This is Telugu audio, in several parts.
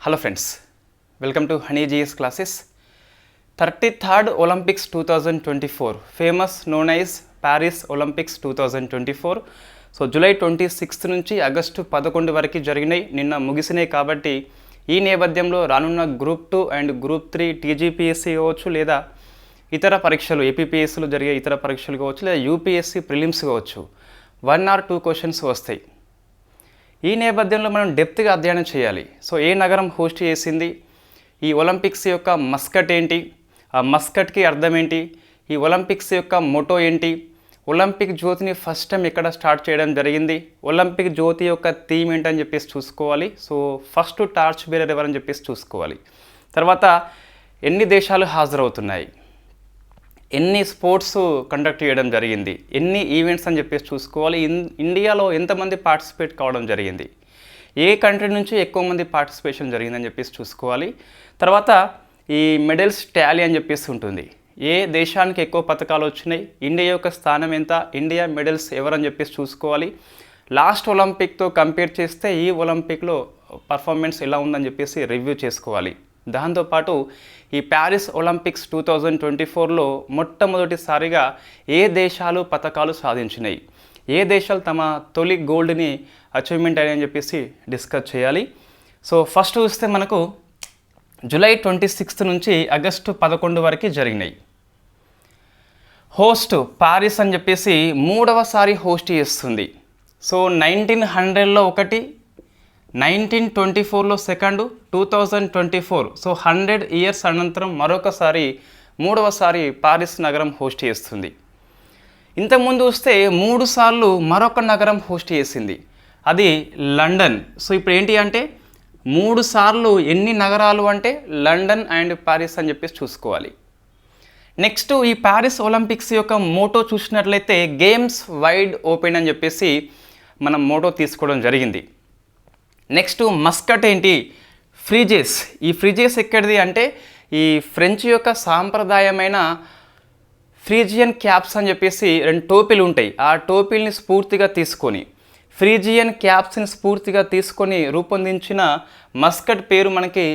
Hello friends welcome to honey GS classes thirty third Olympics two thousand twenty four famous known as Paris Olympics two thousand twenty four so July twenty sixth నుంచి ఆగస్టు పదకొండు వరకు జరిగినాయి. నిన్న ముగిసినాయి కాబట్టి ఈ నేపథ్యంలో రానున్న group two and group three TGPSC కావచ్చు లేదా ఇతర పరీక్షలు ఏపీపీఎస్సీలో జరిగే ఇతర పరీక్షలు కావచ్చు లేదా యూపీఎస్సీ ప్రిలిమ్స్ కావచ్చు వన్ ఆర్ టూ క్వశ్చన్స్ వస్తాయి. ఈ నేపథ్యంలో మనం డెప్త్గా అధ్యయనం చేయాలి. సో ఏ నగరం హోస్ట్ చేసింది? ఈ ఒలింపిక్స్ యొక్క మస్కట్ ఏంటి? ఆ మస్కట్కి అర్థం ఏంటి? ఈ ఒలింపిక్స్ యొక్క మోటో ఏంటి? ఒలింపిక్ జ్యోతిని ఫస్ట్ టైం ఎక్కడ స్టార్ట్ చేయడం జరిగింది? ఒలింపిక్ జ్యోతి యొక్క థీమ్ ఏంటని చెప్పేసి చూసుకోవాలి. సో ఫస్ట్ టార్చ్ బేరర్ ఎవరని చెప్పేసి చూసుకోవాలి. తర్వాత ఎన్ని దేశాలు హాజరవుతున్నాయి? ఎన్ని స్పోర్ట్స్ కండక్ట్ చేయడం జరిగింది ఎన్ని ఈవెంట్స్ అని చెప్పేసి చూసుకోవాలి. ఇన్ ఇండియాలో ఎంతమంది పార్టిసిపేట్ కావడం జరిగింది ఏ కంట్రీ నుంచి ఎక్కువ మంది పార్టిసిపేషన్ జరిగిందని చెప్పేసి చూసుకోవాలి. తర్వాత ఈ మెడల్స్ ట్యాలీ అని చెప్పేసి ఉంటుంది. ఏ దేశానికి ఎక్కువ పథకాలు వచ్చినాయి ఇండియా యొక్క స్థానం ఎంత ఇండియా మెడల్స్ ఎవరని చెప్పేసి చూసుకోవాలి. లాస్ట్ ఒలింపిక్తో కంపేర్ చేస్తే ఈ ఒలింపిక్లో పర్ఫార్మెన్స్ ఎలా ఉందని చెప్పేసి రివ్యూ చేసుకోవాలి. దాంతోపాటు ఈ Paris Olympics two thousand twenty ఫోర్లో మొట్టమొదటిసారిగా ఏ దేశాలు పథకాలు సాధించినాయి? ఏ దేశాలు తమ తొలి గోల్డ్ని అచీవ్మెంట్ అయ్యాయని చెప్పేసి డిస్కస్ చేయాలి. సో ఫస్ట్ చూస్తే మనకు జూలై ట్వంటీ సిక్స్త్ నుంచి ఆగస్టు పదకొండు వరకు జరిగినాయి. హోస్ట్ పారిస్ అని చెప్పేసి మూడవసారి హోస్ట్ చేస్తుంది. సో నైన్టీన్ హండ్రెడ్లో ఒకటి నైన్టీన్ ట్వంటీ ఫోర్లో second two thousand twenty four. So hundred years అనంతరం మరొకసారి మూడవసారి పారిస్ నగరం హోస్ట్ చేస్తుంది. ఇంతకుముందు వస్తే మూడు సార్లు మరొక నగరం హోస్ట్ చేసింది. అది లండన్. సో ఇప్పుడు ఏంటి అంటే మూడు సార్లు ఎన్ని నగరాలు అంటే లండన్ అండ్ పారిస్ అని చెప్పేసి చూసుకోవాలి. నెక్స్ట్ ఈ ప్యారిస్ ఒలింపిక్స్ యొక్క మోటో చూసినట్లయితే గేమ్స్ వైడ్ ఓపెన్ అని చెప్పేసి మనం మోటో తీసుకోవడం జరిగింది. నెక్స్ట్ మస్కట్ ఏంటి? ఫ్రిజెస్. ఈ ఫ్రిజెస్ ఎక్కడిది అంటే ఈ ఫ్రెంచ్ యొక్క సాంప్రదాయమైన ఫ్రీజియన్ క్యాప్స్ అని చెప్పేసి రెండు టోపీలు ఉంటాయి. ఆ టోపీల్ని స్ఫూర్తిగా తీసుకొని ఫ్రీజియన్ క్యాప్స్ని స్ఫూర్తిగా తీసుకొని రూపొందించిన మస్కట్ పేరు మనకి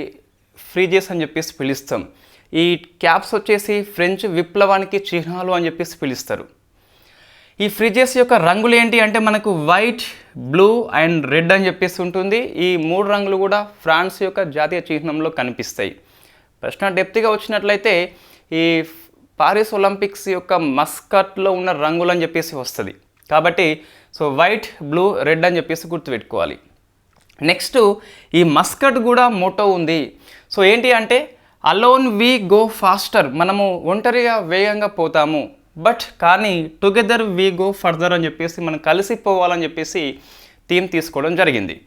ఫ్రీజియస్ అని చెప్పేసి పిలుస్తాం. ఈ క్యాప్స్ వచ్చేసి ఫ్రెంచ్ విప్లవానికి చిహ్నాలు అని చెప్పేసి పిలుస్తారు. ఈ ఫ్రిడ్జెస్ యొక్క రంగులు ఏంటి అంటే మనకు వైట్ బ్లూ అండ్ రెడ్ అని చెప్పేసి ఉంటుంది. ఈ మూడు రంగులు కూడా ఫ్రాన్స్ యొక్క జాతీయ చిహ్నంలో కనిపిస్తాయి. ప్రశ్న డెప్త్గా వచ్చినట్లయితే ఈ పారిస్ ఒలింపిక్స్ యొక్క మస్కట్లో ఉన్న రంగులు అని చెప్పేసి వస్తుంది. కాబట్టి సో వైట్ బ్లూ రెడ్ అని చెప్పేసి గుర్తుపెట్టుకోవాలి. నెక్స్ట్ ఈ మస్కట్ కూడా మోటో ఉంది. సో ఏంటి అంటే అలోన్ వి గో ఫాస్టర్. మనము ఒంటరిగా వేగంగా పోతాము. బట్ కానీ టుగెదర్ వీ గో ఫర్దర్ అని చెప్పేసి మనం కలిసిపోవాలని చెప్పేసి థీమ్ తీసుకోవడం జరిగింది.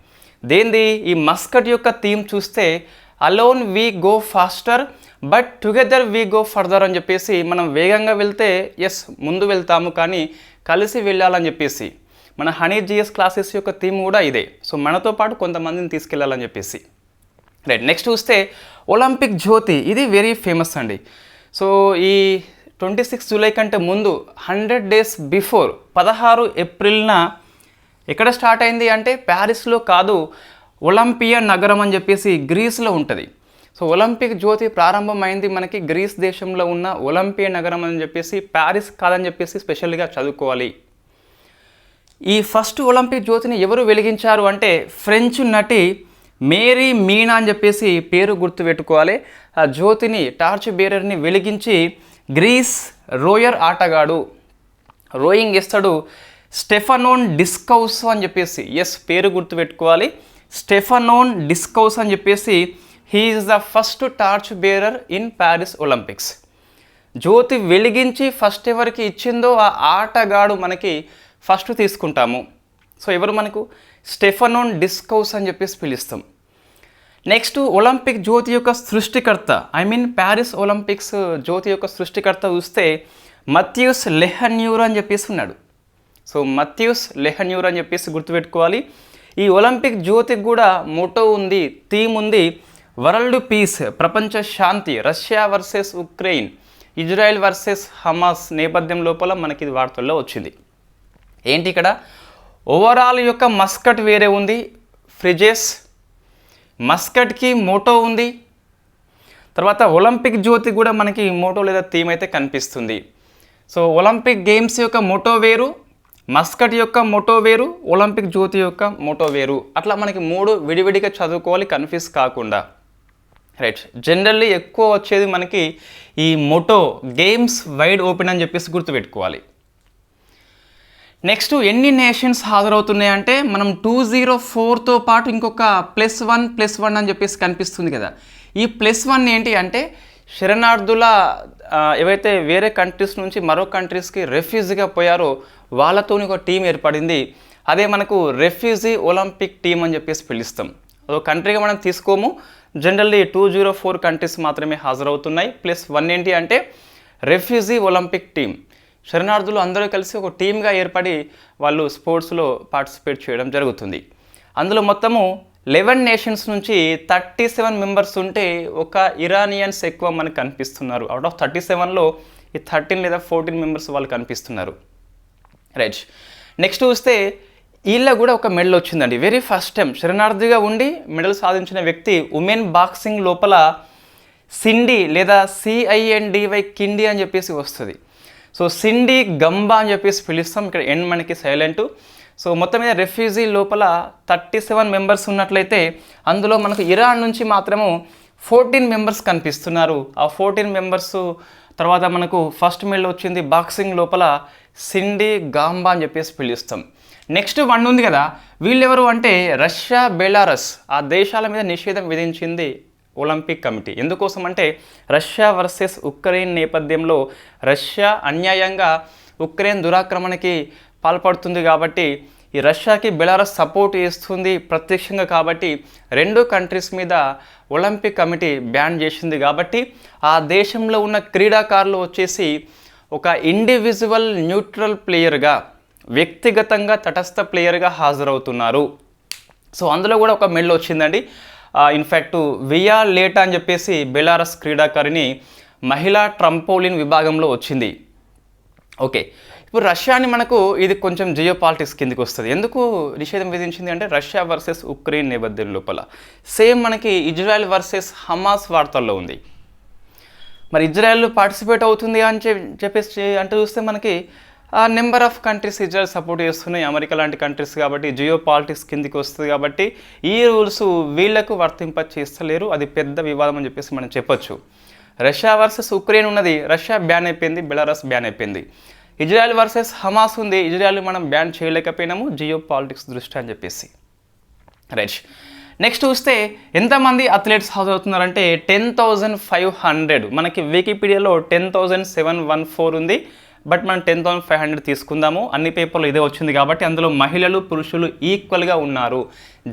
దేంది? ఈ మస్కట్ యొక్క థీమ్ చూస్తే alone we go faster but together we go further అని చెప్పేసి మనం వేగంగా వెళ్తే ఎస్ ముందు వెళ్తాము కానీ కలిసి వెళ్ళాలని చెప్పేసి. మన హనీ జిఎస్ క్లాసెస్ యొక్క థీమ్ కూడా ఇదే. సో మనతో పాటు కొంతమందిని తీసుకెళ్ళాలని చెప్పేసి. రైట్ నెక్స్ట్ చూస్తే ఒలింపిక్ జ్యోతి ఇది వెరీ ఫేమస్ అండి. సో ఈ ట్వంటీ సిక్స్ జూలై కంటే ముందు హండ్రెడ్ డేస్ బిఫోర్ పదహారు ఏప్రిల్న ఎక్కడ స్టార్ట్ అయింది అంటే ప్యారిస్లో కాదు ఒలింపియా నగరం అని చెప్పేసి గ్రీస్లో ఉంటుంది. సో ఒలింపిక్ జ్యోతి ప్రారంభమైంది మనకి గ్రీస్ దేశంలో ఉన్న ఒలింపియా నగరం అని చెప్పేసి ప్యారిస్ కాదని చెప్పేసి స్పెషల్గా చదువుకోవాలి. ఈ ఫస్ట్ ఒలింపిక్ జ్యోతిని ఎవరు వెలిగించారు అంటే ఫ్రెంచ్ నటి మేరీ మీనా అని చెప్పేసి పేరు గుర్తుపెట్టుకోవాలి. ఆ జ్యోతిని టార్చ్ బేరర్ని వెలిగించి గ్రీస్ రోయర్ ఆటగాడు రోయింగ్ ఇస్తాడు స్టెఫనోన్ డిస్కౌస్ అని చెప్పేసి ఎస్ పేరు గుర్తుపెట్టుకోవాలి స్టెఫనోన్ డిస్కౌస్ అని చెప్పేసి he is the first torch bearer in Paris Olympics జ్యోతి వెలిగించి ఫస్ట్ ఎవరికి ఇచ్చిందో ఆ ఆటగాడు మనకి ఫస్ట్ తీసుకుంటాము. సో ఎవరు మనకు? స్టెఫనోన్ డిస్కౌస్ అని చెప్పేసి పిలుస్తాం. నెక్స్ట్ ఒలింపిక్ జ్యోతి యొక్క సృష్టికర్త. ఐ మీన్ ప్యారిస్ ఒలింపిక్స్ జ్యోతి యొక్క సృష్టికర్త చూస్తే మథ్యూస్ లెహన్యూర్ అని చెప్పేసి ఉన్నాడు. సో మథ్యూస్ లెహన్యూర్ అని చెప్పేసి గుర్తుపెట్టుకోవాలి. ఈ ఒలింపిక్ జ్యోతికి కూడా మోటో ఉంది థీమ్ ఉంది వరల్డ్ పీస్ ప్రపంచ శాంతి Russia versus Ukraine Israel versus Hamas నేపథ్యం లోపల మనకి ఇది వార్తల్లో వచ్చింది. ఏంటి ఇక్కడ? ఓవరాల్ యొక్క మస్కట్ వేరే ఉంది ఫ్రిజెస్ మస్కట్కి మోటో ఉంది. తర్వాత ఒలింపిక్ జ్యోతి కూడా మనకి మోటో లేదా థీమ్ అయితే కనిపిస్తుంది. సో ఒలింపిక్ గేమ్స్ యొక్క మోటో వేరు మస్కట్ యొక్క మోటో వేరు ఒలింపిక్ జ్యోతి యొక్క మోటో వేరు. అట్లా మనకి మూడు విడివిడిగా చదువుకోవాలి కన్ఫ్యూజ్ కాకుండా. రైట్. జనరల్లీ ఎక్కువ వచ్చేది మనకి ఈ మోటో గేమ్స్ వైడ్ ఓపెన్ అని చెప్పేసి గుర్తుపెట్టుకోవాలి. నెక్స్ట్ ఎన్ని నేషన్స్ హాజరవుతున్నాయంటే మనం టూ జీరో ఫోర్తో పాటు ఇంకొక ప్లస్ వన్ ప్లస్ వన్ అని చెప్పేసి కనిపిస్తుంది కదా. ఈ ప్లస్ వన్ ఏంటి అంటే శరణార్థుల ఏవైతే వేరే కంట్రీస్ నుంచి మరో కంట్రీస్కి రెఫ్యూజీగా పోయారో వాళ్ళతో ఒక టీం ఏర్పడింది. అదే మనకు రెఫ్యూజీ ఒలింపిక్ టీం అని చెప్పేసి పిలుస్తాం. అదో కంట్రీగా మనం తీసుకోము. Generally two zero four countries మాత్రమే హాజరవుతున్నాయి. ప్లస్ వన్ ఏంటి అంటే రెఫ్యూజీ ఒలింపిక్ టీం శరణార్థులు అందరూ కలిసి ఒక టీమ్గా ఏర్పడి వాళ్ళు స్పోర్ట్స్లో పార్టిసిపేట్ చేయడం జరుగుతుంది. అందులో మొత్తము లెవెన్ నేషన్స్ నుంచి థర్టీ సెవెన్ మెంబర్స్ ఉంటే ఒక ఇరానియన్స్ ఎక్కువ మనకు కనిపిస్తున్నారు. అవుట్ ఆఫ్ థర్టీ సెవెన్లో ఈ థర్టీన్ లేదా ఫోర్టీన్ మెంబర్స్ వాళ్ళు కనిపిస్తున్నారు. రైట్ నెక్స్ట్ చూస్తే వీళ్ళ కూడా ఒక మెడల్ వచ్చిందండి. వెరీ ఫస్ట్ టైం శరణార్థిగా ఉండి మెడల్ సాధించిన వ్యక్తి ఉమెన్ బాక్సింగ్ లోపల సిండి లేదా సిఐఎన్డివై కిండి అని చెప్పేసి వస్తుంది. సో సిండి గంబా అని చెప్పేసి పిలుస్తాం. ఇక్కడ ఎన్ మనకి సైలెంట్ సో మొత్తం మీద రెఫ్యూజీ లోపల థర్టీ సెవెన్ మెంబర్స్ ఉన్నట్లయితే అందులో మనకు ఇరాన్ నుంచి మాత్రము ఫోర్టీన్ మెంబర్స్ కనిపిస్తున్నారు. ఆ ఫోర్టీన్ మెంబర్స్ తర్వాత మనకు ఫస్ట్ మెడల్ వచ్చింది బాక్సింగ్ లోపల సిండి గాంబా అని చెప్పేసి పిలుస్తాం. నెక్స్ట్ వన్ ఉంది కదా. వీళ్ళెవరు అంటే రష్యా బెలారస్ ఆ దేశాల మీద నిషేధం విధించింది ఒలింపిక్ కమిటీ. ఎందుకోసం అంటే రష్యా వర్సెస్ ఉక్రెయిన్ నేపథ్యంలో రష్యా అన్యాయంగా ఉక్రెయిన్ దురాక్రమణకి పాల్పడుతుంది కాబట్టి ఈ రష్యాకి బెలారస్ సపోర్ట్ చేస్తుంది ప్రత్యక్షంగా కాబట్టి రెండు కంట్రీస్ మీద ఒలింపిక్ కమిటీ బ్యాన్ చేసింది కాబట్టి ఆ దేశంలో ఉన్న క్రీడాకారులు వచ్చేసి ఒక ఇండివిజువల్ న్యూట్రల్ ప్లేయర్గా వ్యక్తిగతంగా తటస్థ ప్లేయర్గా హాజరవుతున్నారు. సో అందులో కూడా ఒక మెడల్ వచ్చిందండి. ఇన్ఫ్యాక్ట్ వియా లేటా అని చెప్పేసి బెలారస్ క్రీడాకారిణి మహిళా ట్రంపోలిన్ విభాగంలో వచ్చింది. ఓకే. ఇప్పుడు రష్యాని మనకు ఇది కొంచెం జియో పాలిటిక్స్ కిందకి వస్తుంది. ఎందుకు నిషేధం విధించింది అంటే రష్యా వర్సెస్ ఉక్రెయిన్ నేపథ్యం లోపల. సేమ్ మనకి ఇజ్రాయెల్ వర్సెస్ హమాస్ వార్తల్లో ఉంది. మరి ఇజ్రాయెల్ పార్టిసిపేట్ అవుతుంది అని చెప్పేసి అంటే చూస్తే మనకి number of countries Israel support చేస్తున్నాయి. అమెరికా లాంటి కంట్రీస్ కాబట్టి జియో పాలిటిక్స్ కిందికి వస్తుంది కాబట్టి ఈ రూల్స్ వీళ్ళకు వర్తింప చేస్తలేరు. అది పెద్ద వివాదం అని చెప్పేసి మనం చెప్పొచ్చు. రష్యా వర్సెస్ ఉక్రెయిన్ ఉన్నది. రష్యా బ్యాన్ అయిపోయింది. బెలారస్ బ్యాన్ అయిపోయింది. ఇజ్రాయెల్ వర్సెస్ హమాస్ ఉంది. ఇజ్రాయెల్ మనం బ్యాన్ చేయలేకపోయినాము. జియో పాలిటిక్స్ దృష్టి అని చెప్పేసి. రైట్. నెక్స్ట్ చూస్తే ఎంతమంది అథ్లెట్స్ హౌస్ అవుతున్నారంటే టెన్ థౌజండ్ ఫైవ్ హండ్రెడ్. మనకి వికీపీడియాలో ten thousand seven one four ఉంది. బట్ మనం టెన్ థౌసండ్ ఫైవ్ హండ్రెడ్ తీసుకుందాము. అన్ని పేపర్లు ఇదే వచ్చింది కాబట్టి అందులో మహిళలు పురుషులు ఈక్వల్గా ఉన్నారు.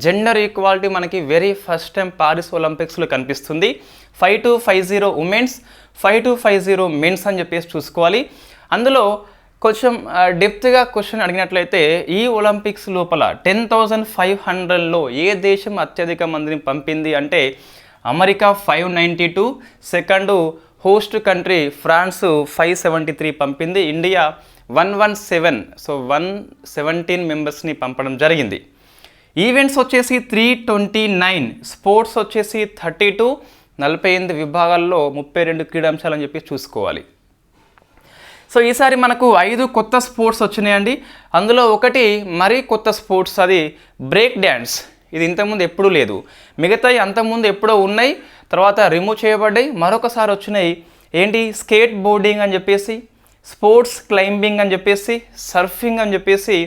జెండర్ ఈక్వాలిటీ మనకి వెరీ ఫస్ట్ టైం పారిస్ ఒలింపిక్స్లో కనిపిస్తుంది. Five two five zero women's five two five zero men's అని చెప్పేసి చూసుకోవాలి. అందులో కొంచెం డెప్త్గా క్వశ్చన్ అడిగినట్లయితే ఈ ఒలింపిక్స్ లోపల టెన్ థౌజండ్ ఫైవ్ హండ్రెడ్లో ఏ దేశం అత్యధిక మందిని పంపింది అంటే America five ninety two second host country France five seventy three పంపింది. India one one seven so one seventeen మెంబర్స్ని పంపడం జరిగింది. ఈవెంట్స్ వచ్చేసి త్రీ ట్వంటీ నైన్ స్పోర్ట్స్ వచ్చేసి థర్టీ టూ నలభై ఎనిమిది విభాగాల్లో ముప్పై రెండు క్రీడాంశాలు అని చెప్పి చూసుకోవాలి. సో ఈసారి మనకు ఐదు కొత్త స్పోర్ట్స్ వచ్చినాయండి. అందులో ఒకటి మరీ కొత్త స్పోర్ట్స్ అది బ్రేక్ డ్యాన్స్. ఇది ఇంతకుముందు ఎప్పుడూ లేదు. మిగతాయి అంతకుముందు ఎప్పుడో ఉన్నాయి తర్వాత రిమూవ్ చేయబడ్డాయి మరొకసారి వచ్చినాయి. ఏంటి? స్కేట్ బోర్డింగ్ అని చెప్పేసి స్పోర్ట్స్ క్లైంబింగ్ అని చెప్పేసి సర్ఫింగ్ అని చెప్పేసి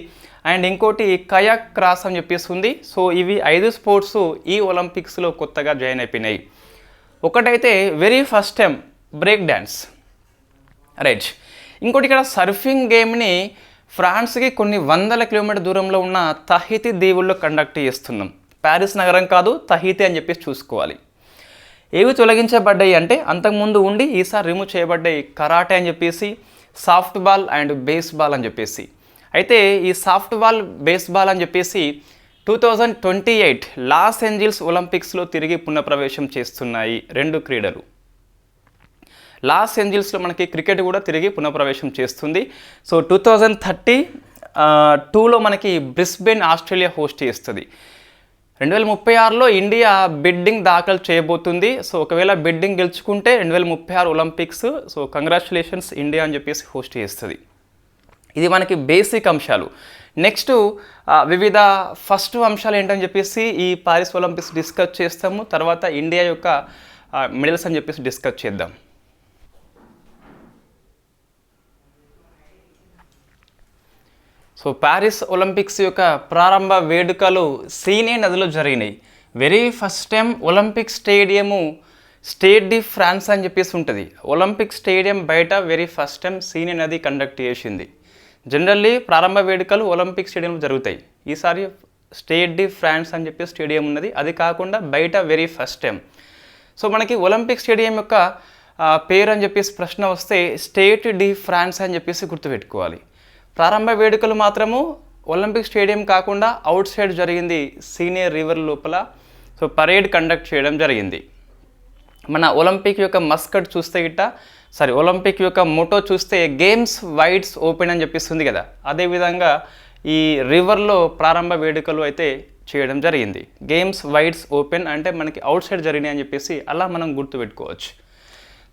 అండ్ ఇంకోటి కయాక్ క్రాస్ అని చెప్పేసి ఉంది. సో ఇవి ఐదు స్పోర్ట్స్ ఈ ఒలింపిక్స్లో కొత్తగా జాయిన్ అయిపోయినాయి. ఒకటైతే very first time break dance right ఇంకోటి ఇక్కడ సర్ఫింగ్ గేమ్ని ఫ్రాన్స్కి కొన్ని వందల కిలోమీటర్ దూరంలో ఉన్న తహితి దీవుల్లో కండక్ట్ చేస్తున్నాం. ప్యారిస్ నగరం కాదు తహితి అని చెప్పేసి చూసుకోవాలి. ఏవి తొలగించబడ్డాయి అంటే అంతకుముందు ఉండి ఈసారి రిమూవ్ చేయబడ్డాయి కరాటే అని చెప్పేసి సాఫ్ట్ బాల్ అండ్ బేస్బాల్ అని చెప్పేసి. అయితే ఈ సాఫ్ట్ బాల్ బేస్బాల్ అని చెప్పేసి two thousand twenty eight Los Angeles ఒలింపిక్స్లో తిరిగి పునఃప్రవేశం చేస్తున్నాయి రెండు క్రీడలు. లాస్ ఏంజిల్స్లో మనకి క్రికెట్ కూడా తిరిగి పునఃప్రవేశం చేస్తుంది. సో టూ థౌజండ్ థర్టీ టూలో మనకి బ్రిస్బెన్ ఆస్ట్రేలియా హోస్ట్ చేస్తుంది. రెండు వేల ముప్పై ఆరులో ఇండియా బిడ్డింగ్ దాఖలు చేయబోతుంది. సో ఒకవేళ బిడ్డింగ్ గెలుచుకుంటే రెండు వేల ముప్పై ఆరు ఒలింపిక్స్. సో కంగ్రాచులేషన్స్ ఇండియా అని చెప్పేసి హోస్ట్ చేస్తుంది. ఇది మనకి బేసిక్ అంశాలు. నెక్స్ట్ వివిధ ఫస్ట్ అంశాలు ఏంటని చెప్పేసి ఈ పారిస్ ఒలింపిక్స్ డిస్కస్ చేస్తాము. తర్వాత ఇండియా యొక్క మెడల్స్ అని చెప్పేసి డిస్కస్ చేద్దాం. సో ప్యారిస్ ఒలింపిక్స్ యొక్క ప్రారంభ వేడుకలు సీనే నదిలో జరిగినాయి. Very first time Olympic stadium Stade de France అని చెప్పేసి ఉంటుంది. ఒలింపిక్ స్టేడియం బయట వెరీ ఫస్ట్ టైం సీనే నది కండక్ట్ చేసింది. జనరల్లీ ప్రారంభ వేడుకలు ఒలింపిక్ స్టేడియంలో జరుగుతాయి. ఈసారి స్టేట్ డి ఫ్రాన్స్ అని చెప్పి స్టేడియం ఉన్నది. అది కాకుండా బయట వెరీ ఫస్ట్ టైం సో మనకి ఒలింపిక్ స్టేడియం యొక్క పేరు అని చెప్పేసి ప్రశ్న వస్తే స్టేట్ డి ఫ్రాన్స్ అని చెప్పేసి గుర్తుపెట్టుకోవాలి. ప్రారంభ వేడుకలు మాత్రము ఒలింపిక్ స్టేడియం కాకుండా అవుట్ సైడ్ జరిగింది సీనియర్ రివర్ లోపల. సో పరేడ్ కండక్ట్ చేయడం జరిగింది. మన ఒలింపిక్ యొక్క మస్కట్ చూస్తే గిట్ట సారీ ఒలింపిక్ యొక్క మోటో చూస్తే గేమ్స్ వైడ్స్ ఓపెన్ అని చెప్పిస్తుంది కదా. అదేవిధంగా ఈ రివర్లో ప్రారంభ వేడుకలు అయితే చేయడం జరిగింది. గేమ్స్ వైడ్స్ ఓపెన్ అంటే మనకి అవుట్ సైడ్ జరిగినాయి అని చెప్పేసి అలా మనం గుర్తుపెట్టుకోవచ్చు.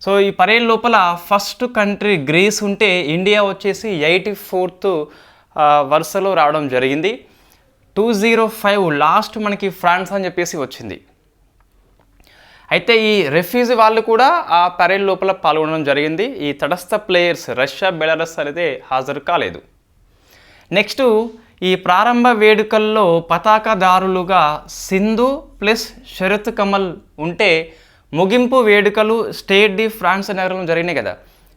సో ఈ పరేడ్ లోపల ఫస్ట్ కంట్రీ గ్రీస్ ఉంటే ఇండియా వచ్చేసి ఎయిటీ ఫోర్త్ వరుసలో రావడం జరిగింది. టూ జీరో ఫైవ్ లాస్ట్ మనకి ఫ్రాన్స్ అని చెప్పేసి వచ్చింది. అయితే ఈ రెఫ్యూజీ వాళ్ళు కూడా ఆ పరేడ్ లోపల పాల్గొనడం జరిగింది. ఈ తటస్థ ప్లేయర్స్ రష్యా బెలారస్ అనేది హాజరు కాలేదు. నెక్స్ట్ ఈ ప్రారంభ వేడుకల్లో పతాకదారులుగా సింధు ప్లస్ శరత్ కమల్ ఉంటే ముగింపు వేడుకలు స్టేట్ డి ఫ్రాన్స్ నగరంలో జరిగినాయి కదా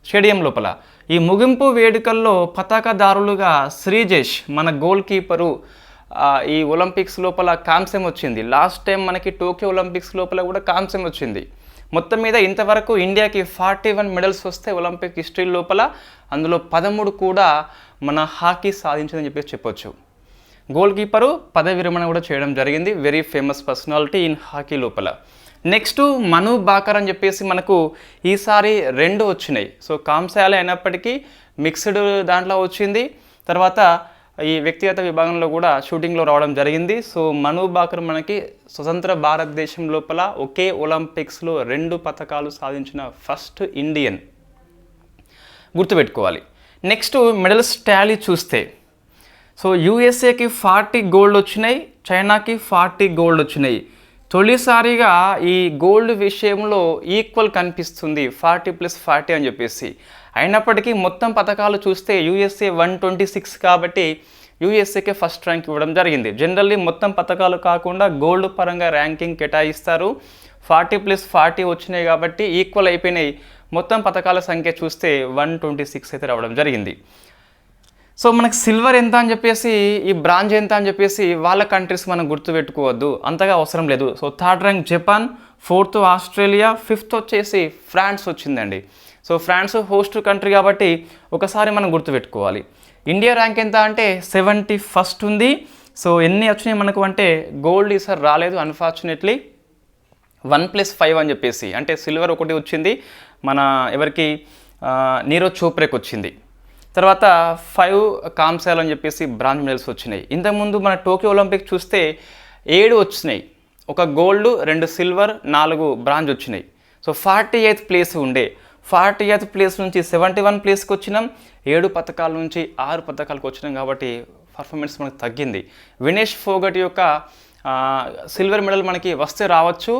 స్టేడియం లోపల. ఈ ముగింపు వేడుకల్లో పతాకదారులుగా శ్రీజేష్ మన గోల్ కీపరు ఈ ఒలింపిక్స్ లోపల కాంస్యం వచ్చింది. లాస్ట్ టైం మనకి టోక్యో ఒలింపిక్స్ లోపల కూడా కాంస్యం వచ్చింది. మొత్తం మీద ఇంతవరకు ఇండియాకి ఫార్టీ వన్ మెడల్స్ వస్తే ఒలింపిక్ హిస్టరీ లోపల అందులో పదమూడు కూడా మన హాకీ సాధించిందని చెప్పేసి చెప్పొచ్చు. గోల్ కీపరు పదవి విరమణ కూడా చేయడం జరిగింది. Very famous personality in hockey లోపల. నెక్స్ట్ మను బాకర్ అని చెప్పేసి మనకు ఈసారి రెండు వచ్చినాయి. సో కాంశాలే అయినప్పటికీ మిక్స్డ్ దాంట్లో వచ్చింది. తర్వాత ఈ వ్యక్తిగత విభాగంలో కూడా షూటింగ్లో రావడం జరిగింది. సో మను బాకర్ మనకి స్వతంత్ర భారతదేశం లోపల ఒకే ఒలింపిక్స్లో రెండు పథకాలు సాధించిన ఫస్ట్ ఇండియన్. గుర్తుపెట్టుకోవాలి. నెక్స్ట్ మెడల్స్ టాలీ చూస్తే. సో యూఎస్ఏకి ఫార్టీ గోల్డ్ వచ్చినాయి. చైనాకి ఫార్టీ గోల్డ్ వచ్చినాయి. తొలిసారిగా ఈ గోల్డ్ విషయంలో ఈక్వల్ కనిపిస్తుంది ఫార్టీ ప్లస్ ఫార్టీ అని చెప్పేసి. అయినప్పటికీ మొత్తం పథకాలు చూస్తే యూఎస్ఏ వన్ ట్వంటీ సిక్స్ కాబట్టి యూఎస్ఏకే ఫస్ట్ ర్యాంక్ ఇవ్వడం జరిగింది. జనరల్లీ మొత్తం పథకాలు కాకుండా గోల్డ్ పరంగా ర్యాంకింగ్ కేటాయిస్తారు. ఫార్టీ ప్లస్ ఫార్టీ వచ్చినాయి కాబట్టి ఈక్వల్ అయిపోయినాయి. మొత్తం పథకాల సంఖ్య చూస్తే వన్ ట్వంటీ సిక్స్ అయితే రావడం జరిగింది. సో మనకి సిల్వర్ ఎంత అని చెప్పేసి ఈ బ్రాంజ్ ఎంత అని చెప్పేసి వాళ్ళ కంట్రీస్ మనం గుర్తుపెట్టుకోవద్దు. అంతగా అవసరం లేదు. So third rank Japan fourth Australia fifth వచ్చేసి ఫ్రాన్స్ వచ్చిందండి. సో ఫ్రాన్స్ హోస్ట్ కంట్రీ కాబట్టి ఒకసారి మనం గుర్తుపెట్టుకోవాలి. ఇండియా ర్యాంక్ ఎంత అంటే సెవెంటీ ఫస్ట్ ఉంది. సో ఎన్ని వచ్చినాయి మనకు అంటే గోల్డ్ ఈసారి రాలేదు అన్ఫార్చునేట్లీ. వన్ ప్లస్ ఫైవ్ అని చెప్పేసి అంటే సిల్వర్ ఒకటి వచ్చింది. మన ఎవరికి ఆ, నీరజ్ చోప్రేకి వచ్చింది. తర్వాత ఫైవ్ కాంసాలు అని చెప్పేసి బ్రాంజ్ మెడల్స్ వచ్చినాయి. ఇంతకుముందు మన టోక్యో ఒలింపిక్ చూస్తే ఏడు వచ్చినాయి. ఒక గోల్డ్ రెండు సిల్వర్ నాలుగు బ్రాంజ్ వచ్చినాయి. సో ఫార్టీ ఎయిత్ ప్లేస్ ఉండే. ఫార్టీ ఎయిత్ ప్లేస్ నుంచి సెవెంటీ వన్ ప్లేస్కి వచ్చినాం. ఏడు పథకాల నుంచి ఆరు పథకాలకు వచ్చినాం కాబట్టి పర్ఫార్మెన్స్ మనకు తగ్గింది. వినేష్ ఫోగట్ యొక్క సిల్వర్ మెడల్ మనకి వస్తే రావచ్చు.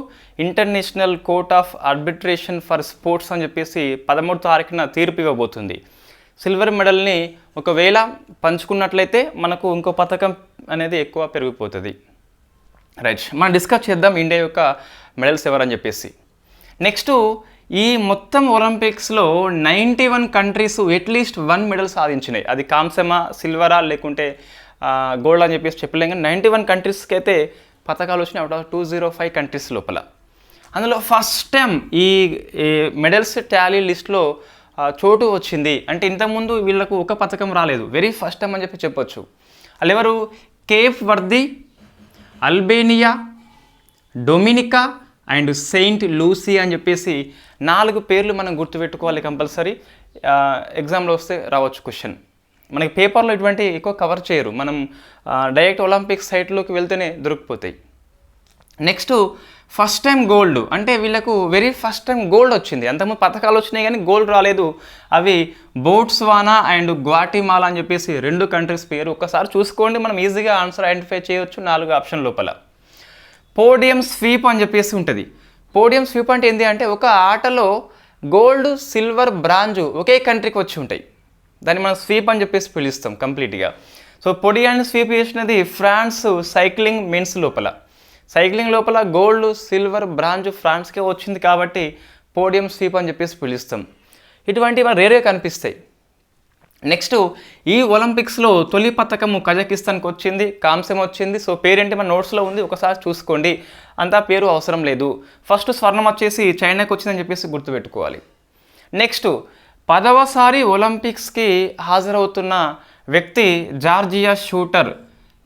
International Court of Arbitration for Sports అని చెప్పేసి పదమూడు తారీఖున తీర్పు ఇవ్వబోతుంది. సిల్వర్ మెడల్ని ఒకవేళ పంచుకున్నట్లయితే మనకు ఇంకో పథకం అనేది ఎక్కువ పెరిగిపోతుంది. రైట్ మనం డిస్కస్ చేద్దాం ఇండియా యొక్క మెడల్స్ ఎవరని చెప్పేసి. నెక్స్ట్ ఈ మొత్తం ఒలింపిక్స్లో ninety one countries at least one medal సాధించినాయి. అది కాంసమా సిల్వరా లేకుంటే గోల్డ్ అని చెప్పేసి చెప్పలేం కానీ నైంటీ వన్ కంట్రీస్కి అయితే పథకాలు వచ్చినాయి. Out of two zero five countries లోపల. అందులో ఫస్ట్ టైం ఈ మెడల్స్ టాలీ లిస్ట్లో చోటు వచ్చింది. అంటే ఇంతకుముందు వీళ్ళకు ఒక పథకం రాలేదు. వెరీ ఫస్ట్ టైం అని చెప్పి చెప్పొచ్చు. వాళ్ళు ఎవరు? Cape Verde Albania Dominica and Saint Lucia అని చెప్పేసి నాలుగు పేర్లు మనం గుర్తుపెట్టుకోవాలి కంపల్సరీ. ఎగ్జామ్లో వస్తే రావచ్చు క్వశ్చన్. మనకి పేపర్లో ఇటువంటి ఎక్కువ కవర్ చేయరు. మనం డైరెక్ట్ ఒలింపిక్ సైట్లోకి వెళ్తేనే దొరికిపోతాయి. Next first time gold. అంటే వీళ్ళకు వెరీ ఫస్ట్ టైం గోల్డ్ వచ్చింది. అంతకుముందు పథకాలు వచ్చినాయి కానీ గోల్డ్ రాలేదు. అవి బోట్స్వానా అండ్ గ్వాటిమాలా అని చెప్పేసి రెండు కంట్రీస్ పేరు ఒక్కసారి చూసుకోండి. మనం ఈజీగా ఆన్సర్ ఐడెంటిఫై చేయొచ్చు నాలుగు ఆప్షన్ లోపల. పోడియం స్వీప్ అని చెప్పేసి ఉంటుంది. పోడియం స్వీప్ అంటే ఏంటి అంటే ఒక ఆటలో గోల్డ్ సిల్వర్ బ్రాంజు ఒకే కంట్రీకి వచ్చి ఉంటాయి. దాన్ని మనం స్వీప్ అని చెప్పేసి పిలుస్తాం కంప్లీట్గా. సో పొడియాన్ని స్వీప్ చేసినది ఫ్రాన్స్ సైక్లింగ్ మెన్స్ లోపల. సైక్లింగ్ లోపల గోల్డ్ సిల్వర్ బ్రాంజ్ ఫ్రాన్స్కే వచ్చింది కాబట్టి పోడియం స్వీప్ అని చెప్పేసి పిలుస్తాం. ఇటువంటివి మన రేరే కనిపిస్తాయి. నెక్స్ట్ ఈ ఒలింపిక్స్లో తొలి పథకము కజకిస్తాన్కి వచ్చింది కాంస్యం వచ్చింది. సో పేరేంటి మన నోట్స్లో ఉంది ఒకసారి చూసుకోండి. అంతా పేరు అవసరం లేదు. ఫస్ట్ స్వర్ణం వచ్చేసి చైనాకి వచ్చిందని చెప్పేసి గుర్తుపెట్టుకోవాలి. నెక్స్ట్ పదవసారి ఒలింపిక్స్కి హాజరవుతున్న వ్యక్తి జార్జియా షూటర్.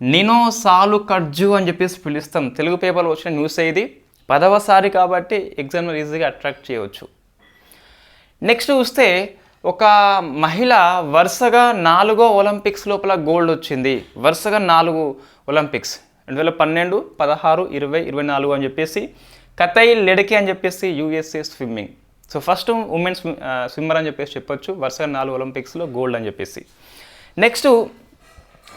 నినో సాలు కడ్జు అని చెప్పేసి పిలుస్తాం. తెలుగు పేపర్లో వచ్చిన న్యూస్ ఇది. పదవసారి కాబట్టి ఎగ్జామ్లో ఈజీగా అట్రాక్ట్ చేయవచ్చు. నెక్స్ట్ చూస్తే ఒక మహిళ వరుసగా నాలుగో ఒలింపిక్స్ లోపల గోల్డ్ వచ్చింది. వరుసగా నాలుగు ఒలింపిక్స్. రెండు వేల పన్నెండు పదహారు ఇరవై ఇరవై నాలుగు అని చెప్పేసి కతై లెడకి అని చెప్పేసి USA swimming. So first women swimmer అని చెప్పేసి చెప్పొచ్చు. వరుసగా నాలుగు ఒలింపిక్స్లో గోల్డ్ అని చెప్పేసి. నెక్స్ట్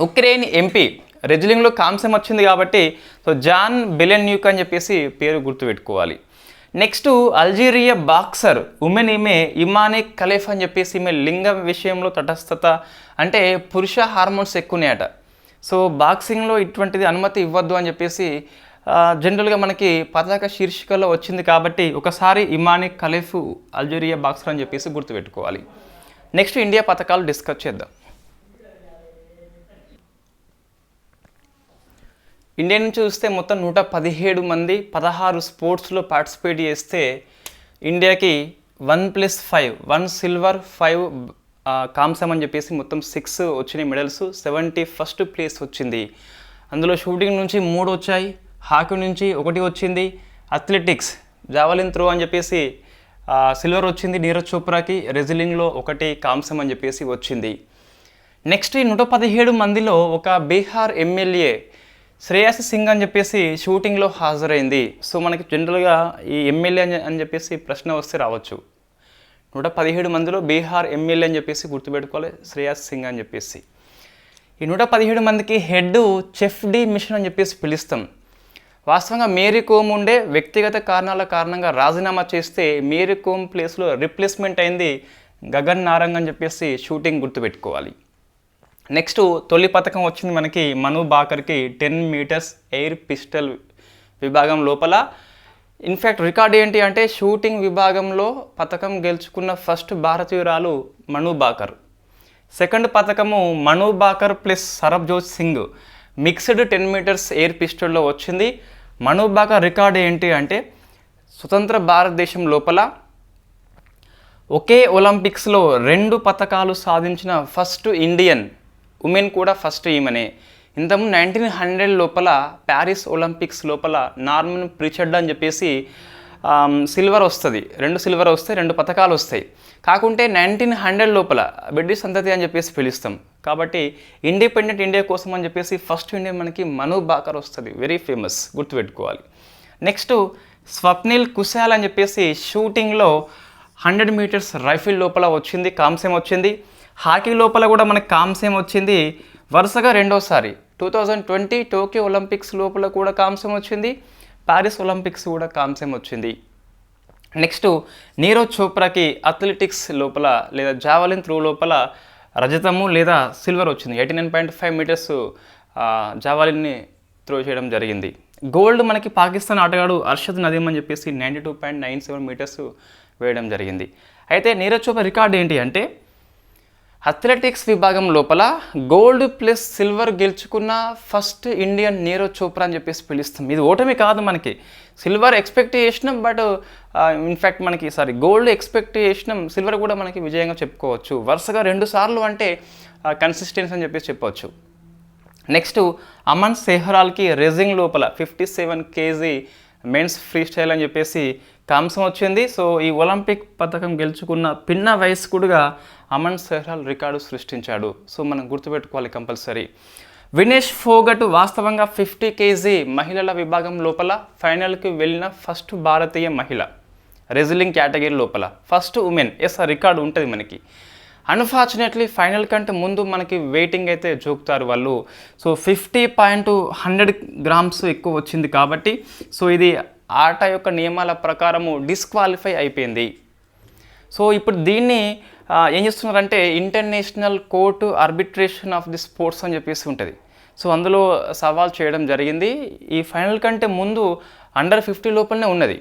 ఉక్రెయిన్ ఎంపీ రెజ్లింగ్లో కాంస్యం వచ్చింది కాబట్టి సో జాన్ బెలెన్యూక్ అని చెప్పేసి పేరు గుర్తుపెట్టుకోవాలి. నెక్స్ట్ అల్జీరియా బాక్సర్ ఉమెన్ ఈమె ఇమానే ఖలీఫ్ అని చెప్పేసి ఈమె లింగం విషయంలో తటస్థత అంటే పురుష హార్మోన్స్ ఎక్కువనేట సో బాక్సింగ్లో ఇటువంటిది అనుమతి ఇవ్వద్దు అని చెప్పేసి జనరల్గా మనకి పతాక శీర్షికలో వచ్చింది కాబట్టి ఒకసారి ఇమాని ఖలీఫ్ అల్జీరియా బాక్సర్ అని చెప్పేసి గుర్తుపెట్టుకోవాలి. నెక్స్ట్ ఇండియా పథకాలు డిస్కస్ చేద్దాం. ఇండియా నుంచి చూస్తే మొత్తం నూట పదిహేడు మంది పదహారు స్పోర్ట్స్లో పార్టిసిపేట్ చేస్తే ఇండియాకి one plus five one silver five కాంసం అని చెప్పేసి మొత్తం సిక్స్ వచ్చినాయి మెడల్స్. సెవెంటీ ఫస్ట్ ప్లేస్ వచ్చింది. అందులో షూటింగ్ నుంచి మూడు వచ్చాయి హాకీ నుంచి ఒకటి వచ్చింది అథ్లెటిక్స్ జావలిన్ త్రో అని చెప్పేసి సిల్వర్ వచ్చింది నీరజ్ చోప్రాకి రెజిలింగ్లో ఒకటి కాంసం అని చెప్పేసి వచ్చింది. నెక్స్ట్ ఈ నూట పదిహేడు మందిలో ఒక బీహార్ ఎమ్మెల్యే శ్రేయాసి సింగ్ అని చెప్పేసి షూటింగ్లో హాజరైంది. సో మనకి జనరల్గా ఈ ఎమ్మెల్యే అని అని చెప్పేసి ప్రశ్న వస్తే రావచ్చు. నూట పదిహేడు మందిలో బీహార్ ఎమ్మెల్యే అని చెప్పేసి గుర్తుపెట్టుకోవాలి శ్రేయాస్ సింగ్ అని చెప్పేసి. ఈ నూట పదిహేడు మందికి హెడ్ చెఫ్ డి మిషన్ అని చెప్పేసి పిలుస్తాం. వాస్తవంగా మేరీ కోమ్ ఉండే వ్యక్తిగత కారణాల కారణంగా రాజీనామా చేస్తే మేరీ కోమ్ ప్లేస్లో రిప్లేస్మెంట్ అయింది గగన్ నారంగ్ అని చెప్పేసి షూటింగ్ గుర్తుపెట్టుకోవాలి. నెక్స్ట్ తొలి పథకం వచ్చింది మనకి మను బాకర్కి టెన్ మీటర్స్ ఎయిర్ పిస్టల్ విభాగం లోపల. ఇన్ఫ్యాక్ట్ రికార్డ్ ఏంటి అంటే షూటింగ్ విభాగంలో పథకం గెలుచుకున్న ఫస్ట్ భారతీయురాలు మను బాకర్. సెకండ్ పథకము Manu Bhaker plus Sarabjot Singh. Mixed ten metres air పిస్టల్లో వచ్చింది. మను బాకర్ రికార్డ్ ఏంటి అంటే స్వతంత్ర భారతదేశం లోపల ఒకే ఒలింపిక్స్లో రెండు పథకాలు సాధించిన ఫస్ట్ ఇండియన్ ఉమెన్ కూడా ఫస్ట్ ఈమెనే. ఇంతకుముందు నైన్టీన్ హండ్రెడ్ లోపల ప్యారిస్ ఒలింపిక్స్ లోపల నార్మన్ ప్రిచర్డ్ అని చెప్పేసి సిల్వర్ వస్తుంది. రెండు సిల్వర్ వస్తాయి రెండు పథకాలు వస్తాయి. కాకుంటే నైన్టీన్ హండ్రెడ్ లోపల బ్రిటిష్ సంతతి అని చెప్పేసి పిలుస్తాం. కాబట్టి ఇండిపెండెంట్ ఇండియా కోసం అని చెప్పేసి ఫస్ట్ ఇండియా మనకి మను బాకర్ వస్తుంది. వెరీ ఫేమస్ గుర్తుపెట్టుకోవాలి. నెక్స్ట్ స్వప్నిల్ కుశాల్ అని చెప్పేసి షూటింగ్లో హండ్రెడ్ మీటర్స్ రైఫిల్ లోపల వచ్చింది కాంస్యం వచ్చింది. హాకీ లోపల కూడా మనకు కాంస్యం వచ్చింది? వరుసగా రెండోసారి. Two thousand twenty Tokyo Olympics లోపల కూడా కాంస్యం వచ్చింది? ప్యారిస్ ఒలింపిక్స్ కూడా కాంస్యం వచ్చింది? నెక్స్ట్ నీరజ్ చోప్రాకి అథ్లెటిక్స్ లోపల లేదా జావలిన్ త్రో లోపల రజతము లేదా సిల్వర్ వచ్చింది. Eighty nine point five metres జావలిన్ని throw చేయడం జరిగింది. గోల్డ్ మనకి పాకిస్తాన్ ఆటగాడు అర్షద్ నదీం అని చెప్పేసి ninety two point nine seven metres వేయడం జరిగింది. అయితే నీరజ్ చోప్రా రికార్డ్ ఏంటి అంటే అథ్లెటిక్స్ విభాగం లోపల గోల్డ్ ప్లస్ సిల్వర్ గెలుచుకున్న ఫస్ట్ ఇండియన్ నీరజ్ చోప్రా అని చెప్పేసి పిలుస్తాం. ఇది ఓటమి కాదు మనకి. సిల్వర్ ఎక్స్పెక్ట్ చేసినాం బట్ ఇన్ఫ్యాక్ట్ మనకి సారీ గోల్డ్ ఎక్స్పెక్ట్ చేసినాం సిల్వర్ కూడా మనకి విజయంగా చెప్పుకోవచ్చు. వరుసగా రెండు సార్లు అంటే కన్సిస్టెన్సీ అని చెప్పేసి చెప్పవచ్చు. నెక్స్ట్ అమన్ సెహ్రాల్కి రెజింగ్ లోపల fifty seven KG men's freestyle అని చెప్పేసి కాంసం వచ్చింది. సో ఈ ఒలింపిక్ పథకం గెలుచుకున్న పిన్న వయస్కుడుగా అమన్ సెహ్రాల్ రికార్డు సృష్టించాడు. సో మనం గుర్తుపెట్టుకోవాలి కంపల్సరీ. వినేష్ ఫోగట్ వాస్తవంగా ఫిఫ్టీ కేజీ మహిళల విభాగం లోపల ఫైనల్కి వెళ్ళిన ఫస్ట్ భారతీయ మహిళ. రెజ్లింగ్ కేటగిరీ లోపల. First woman. ఎస్ ఆ రికార్డు ఉంటుంది మనకి. అన్ఫార్చునేట్లీ ఫైనల్ కంటే ముందు మనకి వెయిటింగ్ అయితే చూపుతారు వాళ్ళు. So fifty point hundred grams ఎక్కువ వచ్చింది కాబట్టి సో ఇది ఆట యొక్క నియమాల ప్రకారము డిస్క్వాలిఫై అయిపోయింది. సో ఇప్పుడు దీన్ని ఏం చేస్తున్నారంటే international court arbitration of the sports అని చెప్పేసి ఉంటుంది. సో అందులో సవాల్ చేయడం జరిగింది. ఈ ఫైనల్ కంటే ముందు అండర్ ఫిఫ్టీ లోపలనే ఉన్నది.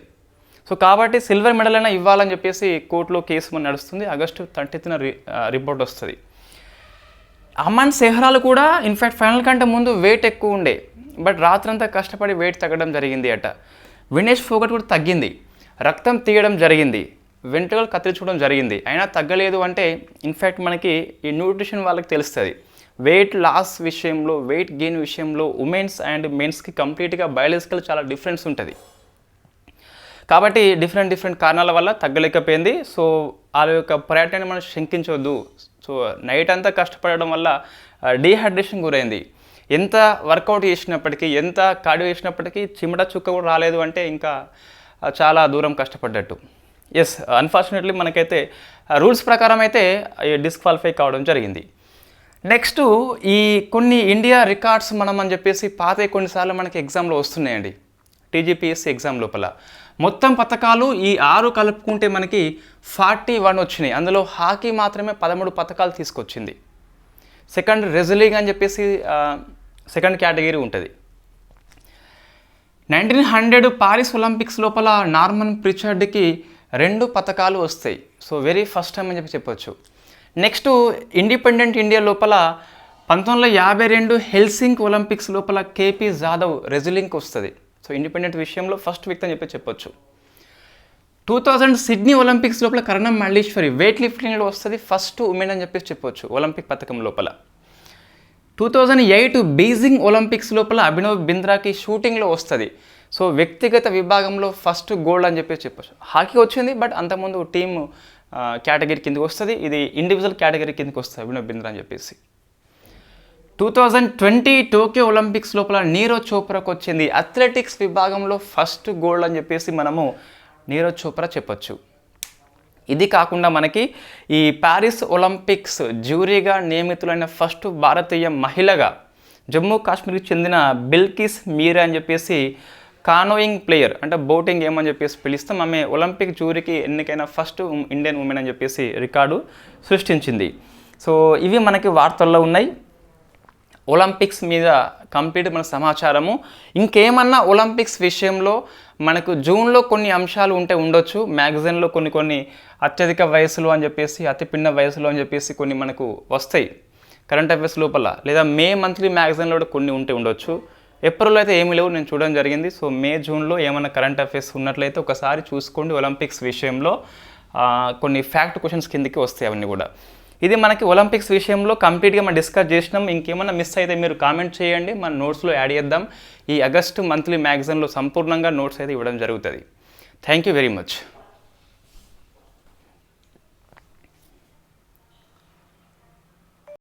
సో కాబట్టి సిల్వర్ మెడల్ అయినా ఇవ్వాలని చెప్పేసి కోర్టులో కేసు మన నడుస్తుంది. ఆగస్టు థర్టీత్న రి రిపోర్ట్ వస్తుంది. అమాన్ సెహ్రాలు కూడా ఇన్ఫ్యాక్ట్ ఫైనల్ కంటే ముందు వెయిట్ ఎక్కువ ఉండే. బట్ రాత్రంతా కష్టపడి వెయిట్ తగ్గడం జరిగింది అట. వినేష్ ఫోగట్ కూడా తగ్గింది. రక్తం తీయడం జరిగింది. వెంట్రుకలు కత్తిరించుకోవడం జరిగింది. అయినా తగ్గలేదు అంటే ఇన్ఫ్యాక్ట్ మనకి ఈ న్యూట్రిషన్ వాళ్ళకి తెలుస్తుంది. వెయిట్ లాస్ విషయంలో వెయిట్ గెయిన్ విషయంలో ఉమెన్స్ అండ్ మెన్స్కి కంప్లీట్గా బయాలజికల్ చాలా డిఫరెన్స్ ఉంటుంది. కాబట్టి డిఫరెంట్ డిఫరెంట్ కారణాల వల్ల తగ్గలేకపోయింది. సో వాళ్ళ యొక్క పర్యటన మనం శంకించవద్దు. సో నైట్ అంతా కష్టపడడం వల్ల డీహైడ్రేషన్ గురైంది. ఎంత వర్కౌట్ చేసినప్పటికీ ఎంత కార్డియో చేసినప్పటికీ చిమట చుక్క కూడా రాలేదు అంటే ఇంకా చాలా దూరం కష్టపడ్డట్టు. ఎస్ అన్ఫార్చునేట్లీ మనకైతే రూల్స్ ప్రకారం అయితే డిస్క్వాలిఫై కావడం జరిగింది. నెక్స్ట్ ఈ కొన్ని ఇండియా రికార్డ్స్ మనం అని చెప్పేసి పాత కొన్నిసార్లు మనకి ఎగ్జామ్లో వస్తున్నాయండి. టీజీపీఎస్సీ ఎగ్జామ్ లోపల. మొత్తం పథకాలు ఈ ఆరు కలుపుకుంటే మనకి ఫార్టీ వన్ వచ్చినాయి. అందులో హాకీ మాత్రమే పదమూడు పథకాలు తీసుకొచ్చింది. సెకండ్ రెజలింగ్ అని చెప్పేసి సెకండ్ కేటగిరీ ఉంటుంది. నైన్టీన్ హండ్రెడ్ పారిస్ ఒలింపిక్స్ లోపల నార్మన్ ప్రిచర్డ్కి రెండు పథకాలు వస్తాయి. సో వెరీ ఫస్ట్ టైం అని చెప్పి చెప్పొచ్చు. నెక్స్ట్ ఇండిపెండెంట్ ఇండియా లోపల పంతొమ్మిది వందల యాభై రెండు హెల్సింక్ ఒలింపిక్స్ లోపల కేపీ జాదవ్ రెజ్లింగ్కి వస్తుంది. సో ఇండిపెండెంట్ విషయంలో ఫస్ట్ వ్యక్తి అని చెప్పి చెప్పొచ్చు. టూ థౌజండ్ సిడ్నీ ఒలింపిక్స్ లోపల కరణం మల్లీశ్వరి వెయిట్ లిఫ్టింగ్లో వస్తుంది ఫస్ట్ ఉమెన్ అని చెప్పేసి చెప్పొచ్చు ఒలింపిక్ పథకం లోపల. Two thousand eight Beijing Olympics లోపల అభినవ్ బింద్రాకి షూటింగ్లో వస్తుంది. సో వ్యక్తిగత విభాగంలో ఫస్ట్ గోల్డ్ అని చెప్పేసి చెప్పొచ్చు. హాకీ వచ్చింది బట్ అంతకుముందు టీమ్ కేటగిరీ కిందకి వస్తుంది. ఇది ఇండివిజువల్ కేటగిరీ కిందకి వస్తుంది అభినవ్ బింద్రా అని చెప్పేసి. Two thousand twenty Tokyo Olympics లోపల నీరజ్ చోప్రాకు వచ్చింది. అథ్లెటిక్స్ విభాగంలో ఫస్ట్ గోల్డ్ అని చెప్పేసి మనము నీరజ్ చోప్రా చెప్పొచ్చు. ఇది కాకుండా మనకి ఈ ప్యారిస్ ఒలింపిక్స్ జ్యూరీగా నియమితులైన ఫస్ట్ భారతీయ మహిళగా జమ్మూ కాశ్మీర్కి చెందిన బిల్కిస్ మీరా అని చెప్పేసి కానోయింగ్ ప్లేయర్ అంటే బోటింగ్ ఏమని చెప్పేసి పిలుస్తాం. ఆమె ఒలింపిక్ జ్యూరీకి ఎన్నికైన ఫస్ట్ ఇండియన్ ఉమెన్ అని చెప్పేసి రికార్డు సృష్టించింది. సో ఇవి మనకి వార్తల్లో ఉన్నాయి. ఒలింపిక్స్ మీద కంప్లీట్ మన సమాచారము. ఇంకేమన్నా ఒలింపిక్స్ విషయంలో మనకు జూన్లో కొన్ని అంశాలు ఉంటే ఉండొచ్చు. మ్యాగజైన్లో కొన్ని కొన్ని అత్యధిక వయసులో అని చెప్పేసి అతిపిన్న వయసులు అని చెప్పేసి కొన్ని మనకు వస్తాయి. కరెంట్ అఫైర్స్ లోపల లేదా మే మంత్లీ మ్యాగజైన్లో కూడా కొన్ని ఉంటే ఉండొచ్చు. ఏప్రిల్లో అయితే ఏమీ లేవు నేను చూడడం జరిగింది. సో మే జూన్లో ఏమైనా కరెంట్ అఫైర్స్ ఉన్నట్లయితే ఒకసారి చూసుకోండి ఒలింపిక్స్ విషయంలో. కొన్ని ఫ్యాక్ట్ క్వశ్చన్స్ కిందకి వస్తాయి అవన్నీ కూడా. ఇది మనకి ఒలింపిక్స్ విషయంలో కంప్లీట్గా మనం డిస్కస్ చేసినాం. ఇంకేమైనా మిస్ అయితే మీరు కామెంట్ చేయండి. మన నోట్స్లో యాడ్ చేద్దాం. ఈ ఆగస్టు మంత్లీ మ్యాగజైన్లో సంపూర్ణంగా నోట్స్ అయితే ఇవ్వడం జరుగుతుంది. Thank you very much